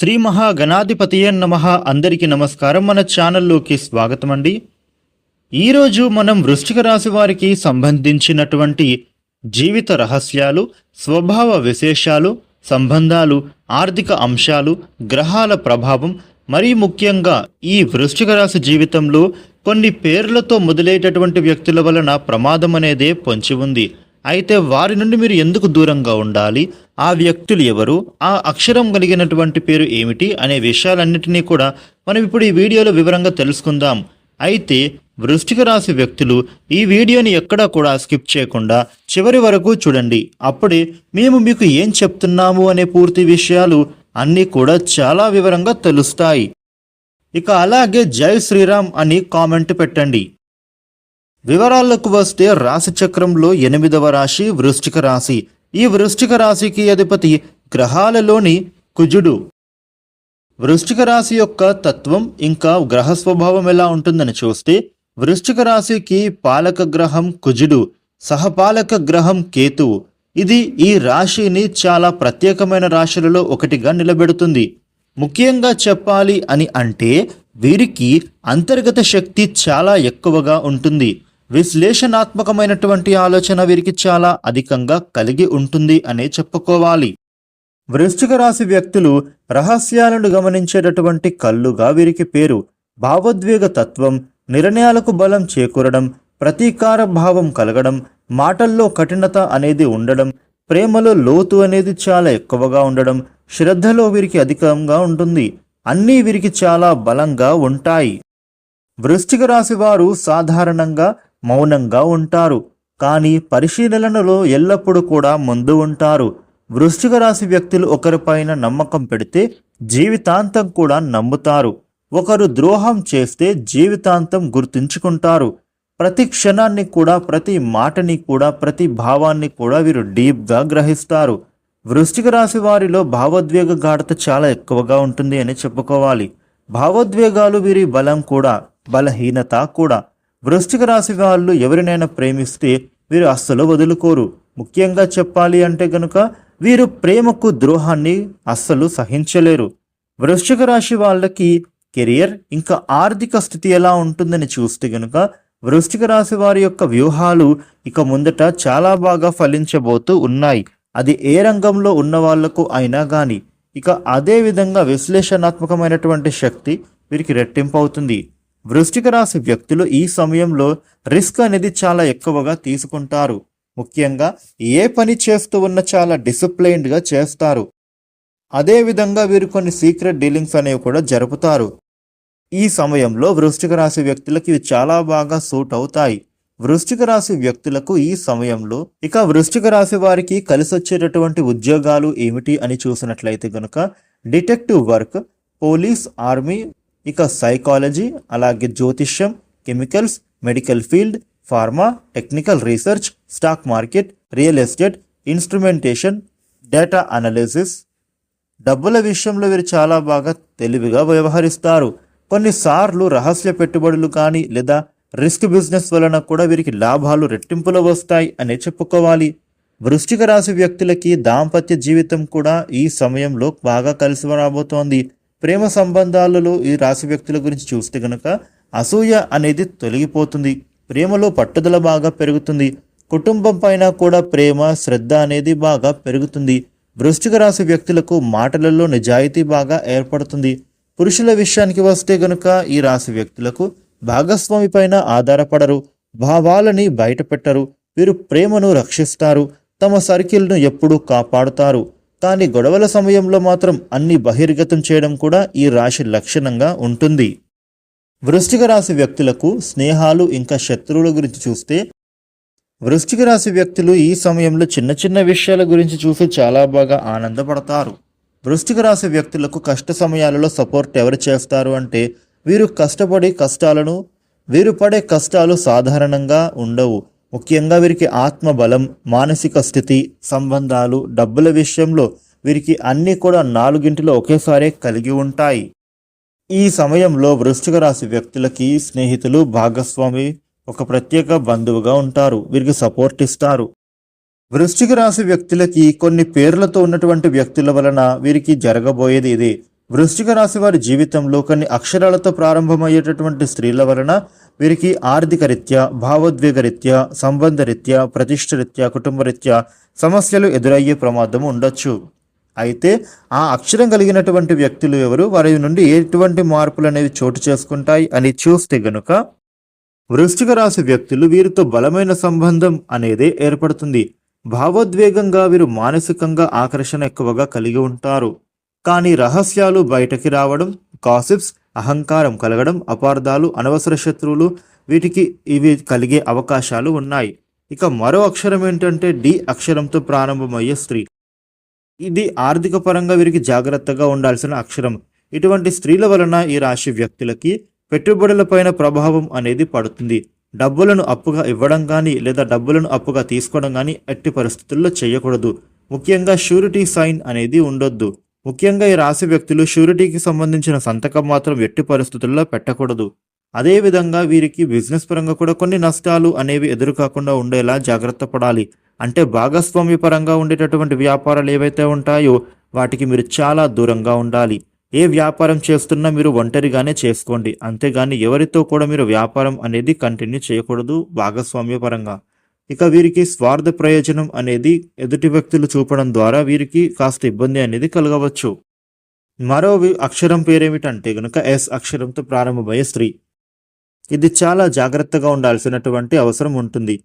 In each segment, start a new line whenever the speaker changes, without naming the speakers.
శ్రీ మహాగణాధిపతియే నమ. అందరికీ నమస్కారం. మన ఛానల్లోకి స్వాగతం అండి ఈరోజు మనం వృశ్చిక రాశి వారికి సంబంధించినటువంటి జీవిత రహస్యాలు స్వభావ విశేషాలు సంబంధాలు ఆర్థిక అంశాలు గ్రహాల ప్రభావం మరీ ముఖ్యంగా ఈ వృశ్చిక రాశి జీవితంలో కొన్ని పేర్లతో మొదలయ్యేటటువంటి వ్యక్తుల వలన ప్రమాదం అనేదే పొంచి ఉంది. అయితే వారి నుండి మీరు ఎందుకు దూరంగా ఉండాలి? ఆ వ్యక్తులు ఎవరు? ఆ అక్షరం కలిగినటువంటి పేరు ఏమిటి? అనే విషయాలన్నిటినీ కూడా మనం ఇప్పుడు ఈ వీడియోలో వివరంగా తెలుసుకుందాం. అయితే వృష్టిక రాశి వ్యక్తులు ఈ వీడియోని ఎక్కడా కూడా స్కిప్ చేయకుండా చివరి వరకు చూడండి. అప్పుడే మేము మీకు ఏం చెప్తున్నాము అనే పూర్తి విషయాలు అన్నీ కూడా చాలా వివరంగా తెలుస్తాయి. ఇక అలాగే జై శ్రీరామ్ అని కామెంట్ పెట్టండి. వివరాలకు వస్తే రాశి చక్రంలో ఎనిమిదవ రాశి వృష్టిక రాశి. ఈ వృశ్చిక రాశికి అధిపతి గ్రహాలలోని కుజుడు. వృశ్చిక రాశి యొక్క తత్వం ఇంకా గ్రహ స్వభావం ఎలా ఉంటుందని చూస్తే వృశ్చిక రాశికి పాలక గ్రహం కుజుడు సహపాలక గ్రహం కేతువు ఇది ఈ రాశిని చాలా ప్రత్యేకమైన రాశులలో ఒకటిగా నిలబెడుతుంది. ముఖ్యంగా చెప్పాలి అని అంటే వీరికి అంతర్గత శక్తి చాలా ఎక్కువగా ఉంటుంది. విశ్లేషణాత్మకమైనటువంటి ఆలోచన వీరికి చాలా అధికంగా కలిగి ఉంటుంది అనే చెప్పుకోవాలి. వృశ్చిక రాశి వ్యక్తులు రహస్యాలను గమనించేటటువంటి కళ్ళుగా వీరికి పేరు. భావోద్వేగ తత్వం నిర్ణయాలకు బలం చేకూరడం ప్రతీకార భావం కలగడం మాటల్లో కఠినత అనేది ఉండడం ప్రేమలో లోతు అనేది చాలా ఎక్కువగా ఉండడం శ్రద్ధలో వీరికి అధికంగా ఉంటుంది. అన్నీ వీరికి చాలా బలంగా ఉంటాయి. వృశ్చిక రాశి వారు సాధారణంగా మౌనంగా ఉంటారు. కానీ పరిశీలనలో ఎల్లప్పుడూ కూడా ముందు ఉంటారు. వృశ్చిక రాశి వ్యక్తులు ఒకరిపైన నమ్మకం పెడితే జీవితాంతం కూడా నమ్ముతారు. ఒకరు ద్రోహం చేస్తే జీవితాంతం గుర్తుంచుకుంటారు. ప్రతి క్షణాన్ని కూడా ప్రతి మాటని కూడా ప్రతి భావాన్ని కూడా వీరు డీప్గా గ్రహిస్తారు. వృశ్చిక రాశి వారిలో భావోద్వేగ గాఢత చాలా ఎక్కువగా ఉంటుంది అని చెప్పుకోవాలి. భావోద్వేగాలు వీరి బలం కూడా బలహీనత కూడా. వృశ్చిక రాశి వాళ్ళు ఎవరినైనా ప్రేమిస్తే వీరు అస్సలు వదులుకోరు. ముఖ్యంగా చెప్పాలి అంటే గనుక వీరు ప్రేమకు ద్రోహాన్ని అస్సలు సహించలేరు. వృశ్చిక రాశి వాళ్ళకి కెరియర్ ఇంకా ఆర్థిక స్థితి ఎలా ఉంటుందని చూస్తే గనుక వృశ్చిక రాశి వారి యొక్క వ్యూహాలు ఇక ముందట చాలా బాగా ఫలించబోతూ ఉన్నాయి. అది ఏ రంగంలో ఉన్న వాళ్ళకు అయినా కానీ ఇక అదే విధంగా విశ్లేషణాత్మకమైనటువంటి శక్తి వీరికి రెట్టింపు అవుతుంది వృష్టిక రాశి వ్యక్తులు ఈ సమయంలో రిస్క్ అనేది చాలా ఎక్కువగా తీసుకుంటారు. ముఖ్యంగా ఏ పని చేస్తూ ఉన్న చాలా డిసిప్లైన్డ్గా చేస్తారు. అదేవిధంగా వీరు కొన్ని సీక్రెట్ డీలింగ్స్ అనేవి కూడా జరుపుతారు. ఈ సమయంలో వృష్టిక రాశి వ్యక్తులకు ఇవి చాలా బాగా సూట్ అవుతాయి. వృష్టిక రాశి వ్యక్తులకు ఈ సమయంలో ఇక వృష్టిక రాశి వారికి కలిసి వచ్చేటటువంటి ఉద్యోగాలు ఏమిటి అని చూసినట్లయితే గనుక డిటెక్టివ్ వర్క్ పోలీస్ ఆర్మీ ఇక సైకాలజీ అలాగే జ్యోతిష్యం chemicals medical field pharma technical research stock market real estate instrumentation data analysis డబ్బుల విషయంలో వీరు చాలా బాగా తెలివిగా వ్యవహరిస్తారు. కొన్నిసార్లు రహస్య పెట్టుబడులు కానీ లేదా రిస్క్ బిజినెస్ వలన కూడా వీరికి లాభాలు రెట్టింపులు వస్తాయి అనే చెప్పుకోవాలి. వృశ్చిక రాశి వ్యక్తులకి దాంపత్య జీవితం కూడా ఈ సమయంలో బాగా కలిసి రాబోతోంది. ప్రేమ సంబంధాలలో ఈ రాశి వ్యక్తుల గురించి చూస్తే గనక అసూయ అనేది తొలగిపోతుంది. ప్రేమలో పట్టుదల బాగా పెరుగుతుంది. కుటుంబం పైన కూడా ప్రేమ శ్రద్ధ అనేది బాగా పెరుగుతుంది. వృష్టిక రాశి వ్యక్తులకు మాటలలో నిజాయితీ బాగా ఏర్పడుతుంది. పురుషుల విషయానికి వస్తే గనుక ఈ రాశి వ్యక్తులకు భాగస్వామి పైన ఆధారపడరు. భావాలని బయటపెట్టరు. వీరు ప్రేమను రక్షిస్తారు. తమ సర్కిల్ను ఎప్పుడూ కాపాడుతారు. కానీ గొడవల సమయంలో మాత్రం అన్ని బహిర్గతం చేయడం కూడా ఈ రాశి లక్షణంగా ఉంటుంది. వృశ్చిక రాశి వ్యక్తులకు స్నేహాలు ఇంకా శత్రువుల గురించి చూస్తే వృశ్చిక రాశి వ్యక్తులు ఈ సమయంలో చిన్న చిన్న విషయాల గురించి చూసి చాలా బాగా ఆనందపడతారు. వృశ్చిక రాశి వ్యక్తులకు కష్ట సమయాలలో సపోర్ట్ ఎవరు చేస్తారు అంటే వీరు కష్టపడి కష్టాలను వీరు పడే కష్టాలు సాధారణంగా ఉండవు. ముఖ్యంగా వీరికి ఆత్మబలం మానసిక స్థితి సంబంధాలు డబ్బుల విషయంలో వీరికి అన్నీ కూడా నాలుగింటిలో ఒకేసారే కలిగి ఉంటాయి. ఈ సమయంలో వృశ్చిక రాశి వ్యక్తులకి స్నేహితులు భాగస్వామి ఒక ప్రత్యేక బంధువుగా ఉంటారు. వీరికి సపోర్ట్ ఇస్తారు. వృశ్చిక రాశి వ్యక్తులకి కొన్ని పేర్లతో ఉన్నటువంటి వ్యక్తుల వలన వీరికి జరగబోయేది ఇదే. వృశ్చిక రాశి వారి జీవితంలో కొన్ని అక్షరాలతో ప్రారంభమయ్యేటటువంటి స్త్రీల వలన వీరికి ఆర్థిక రీత్యా భావోద్వేగ రీత్యా సంబంధ రీత్యా ప్రతిష్ట రీత్యా కుటుంబ రీత్యా సమస్యలు ఎదురయ్యే ప్రమాదం ఉండొచ్చు. అయితే ఆ అక్షరం కలిగినటువంటి వ్యక్తులు ఎవరు? వారి నుండి ఎటువంటి మార్పులు అనేవి చోటు చేసుకుంటాయి అని చూస్తే గనుక వృశ్చిక రాశి వ్యక్తులు వీరితో బలమైన సంబంధం అనేది ఏర్పడుతుంది. భావోద్వేగంగా వీరు మానసికంగా ఆకర్షణ ఎక్కువగా కలిగి ఉంటారు. కానీ రహస్యాలు బయటకి రావడం కాసిప్స్ అహంకారం కలగడం అపార్థాలు అనవసర శత్రువులు వీటికి ఇవి కలిగే అవకాశాలు ఉన్నాయి. ఇక మరో అక్షరం ఏంటంటే డి అక్షరంతో ప్రారంభమయ్యే స్త్రీ. ఇది ఆర్థిక పరంగా వీరికి జాగ్రత్తగా ఉండాల్సిన అక్షరం. ఇటువంటి స్త్రీల వలన ఈ రాశి వ్యక్తులకి పెట్టుబడులపైన ప్రభావం అనేది పడుతుంది. డబ్బులను అప్పుగా ఇవ్వడం కానీ లేదా డబ్బులను అప్పుగా తీసుకోవడం కానీ ఎట్టి పరిస్థితుల్లో చేయకూడదు. ముఖ్యంగా షూరిటీ సైన్ అనేది ఉండొద్దు. ముఖ్యంగా ఈ రాశి వ్యక్తులు షూరిటీకి సంబంధించిన సంతకం మాత్రం ఎట్టి పరిస్థితుల్లో పెట్టకూడదు. అదేవిధంగా వీరికి బిజినెస్ పరంగా కూడా కొన్ని నష్టాలు అనేవి ఎదురుకాకుండా ఉండేలా జాగ్రత్త పడాలి. అంటే భాగస్వామ్య పరంగా ఉండేటటువంటి వ్యాపారాలు ఏవైతే ఉంటాయో వాటికి మీరు చాలా దూరంగా ఉండాలి. ఏ వ్యాపారం చేస్తున్నా మీరు ఒంటరిగానే చేసుకోండి. అంతేగాని ఎవరితో కూడా మీరు వ్యాపారం అనేది కంటిన్యూ చేయకూడదు భాగస్వామ్య పరంగా. ఇక వీరికి స్వార్థ ప్రయోజనం అనేది ఎదుటి వ్యక్తులు చూపడం ద్వారా వీరికి కాస్త ఇబ్బంది అనేది కలగవచ్చు. మరో అక్షరం పేరేమిటంటే గనుక ఎస్ అక్షరంతో ప్రారంభమయ్యే స్త్రీ. ఇది చాలా జాగ్రత్తగా ఉండాల్సినటువంటి అవసరం ఉంటుంది.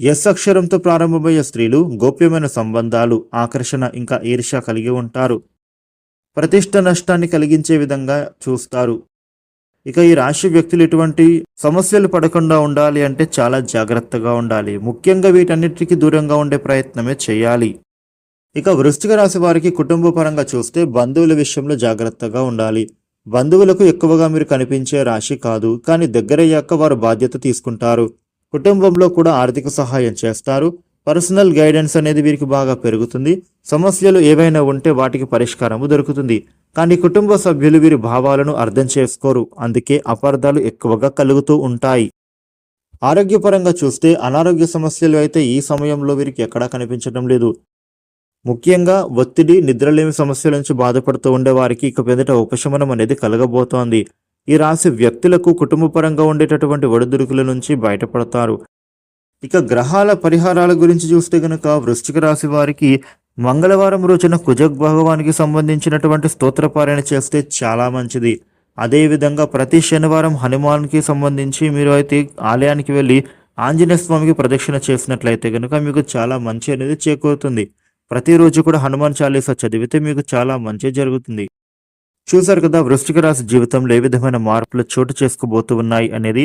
ఎస్ అక్షరంతో ప్రారంభమయ్యే స్త్రీలు గోప్యమైన సంబంధాలు ఆకర్షణ ఇంకా ఈర్ష్య కలిగి ఉంటారు. ప్రతిష్ట నష్టాన్ని కలిగించే విధంగా చూస్తారు. ఇక ఈ రాశి వ్యక్తులు ఎటువంటి సమస్యలు పడకుండా ఉండాలి అంటే చాలా జాగ్రత్తగా ఉండాలి. ముఖ్యంగా వీటన్నిటికీ దూరంగా ఉండే ప్రయత్నమే చేయాలి. ఇక వృష్టిక రాశి వారికి కుటుంబ పరంగా చూస్తే బంధువుల విషయంలో జాగ్రత్తగా ఉండాలి. బంధువులకు ఎక్కువగా మీరు కనిపించే రాశి కాదు కానీ దగ్గరయ్యాక వారు బాధ్యత తీసుకుంటారు. కుటుంబంలో కూడా ఆర్థిక సహాయం చేస్తారు. పర్సనల్ గైడెన్స్ అనేది వీరికి బాగా పెరుగుతుంది. సమస్యలు ఏవైనా ఉంటే వాటికి పరిష్కారము దొరుకుతుంది. కానీ కుటుంబ సభ్యులు వీరి భావాలను అర్థం చేసుకోరు. అందుకే అపార్థాలు ఎక్కువగా కలుగుతూ ఉంటాయి. ఆరోగ్యపరంగా చూస్తే అనారోగ్య సమస్యలు అయితే ఈ సమయంలో వీరికి ఎక్కడా కనిపించడం లేదు. ముఖ్యంగా ఒత్తిడి నిద్రలేమి సమస్యల నుంచి బాధపడుతూ ఉండే వారికి ఇక మీదట ఉపశమనం అనేది కలగబోతోంది. ఈ రాశి వ్యక్తులకు కుటుంబపరంగా ఉండేటటువంటి ఒడిదుడుకుల నుంచి బయటపడతారు. ఇక గ్రహాల పరిహారాల గురించి చూస్తే కనుక వృశ్చిక రాశి వారికి మంగళవారం రోజున కుజ భగవానికి సంబంధించినటువంటి స్తోత్రపారాయణ చేస్తే చాలా మంచిది. అదేవిధంగా ప్రతి శనివారం హనుమాన్కి సంబంధించి మీరు అయితే ఆలయానికి వెళ్ళి ఆంజనేయ స్వామికి ప్రదక్షిణ చేసినట్లయితే కనుక మీకు చాలా మంచి అనేది చేకూరుతుంది. ప్రతిరోజు కూడా హనుమాన్ చాలీసా చదివితే మీకు చాలా మంచి జరుగుతుంది. చూశారు కదా వృష్టిక రాశి జీవితంలో ఏ విధమైన మార్పులు చోటు చేసుకోబోతూ ఉన్నాయి అనేది?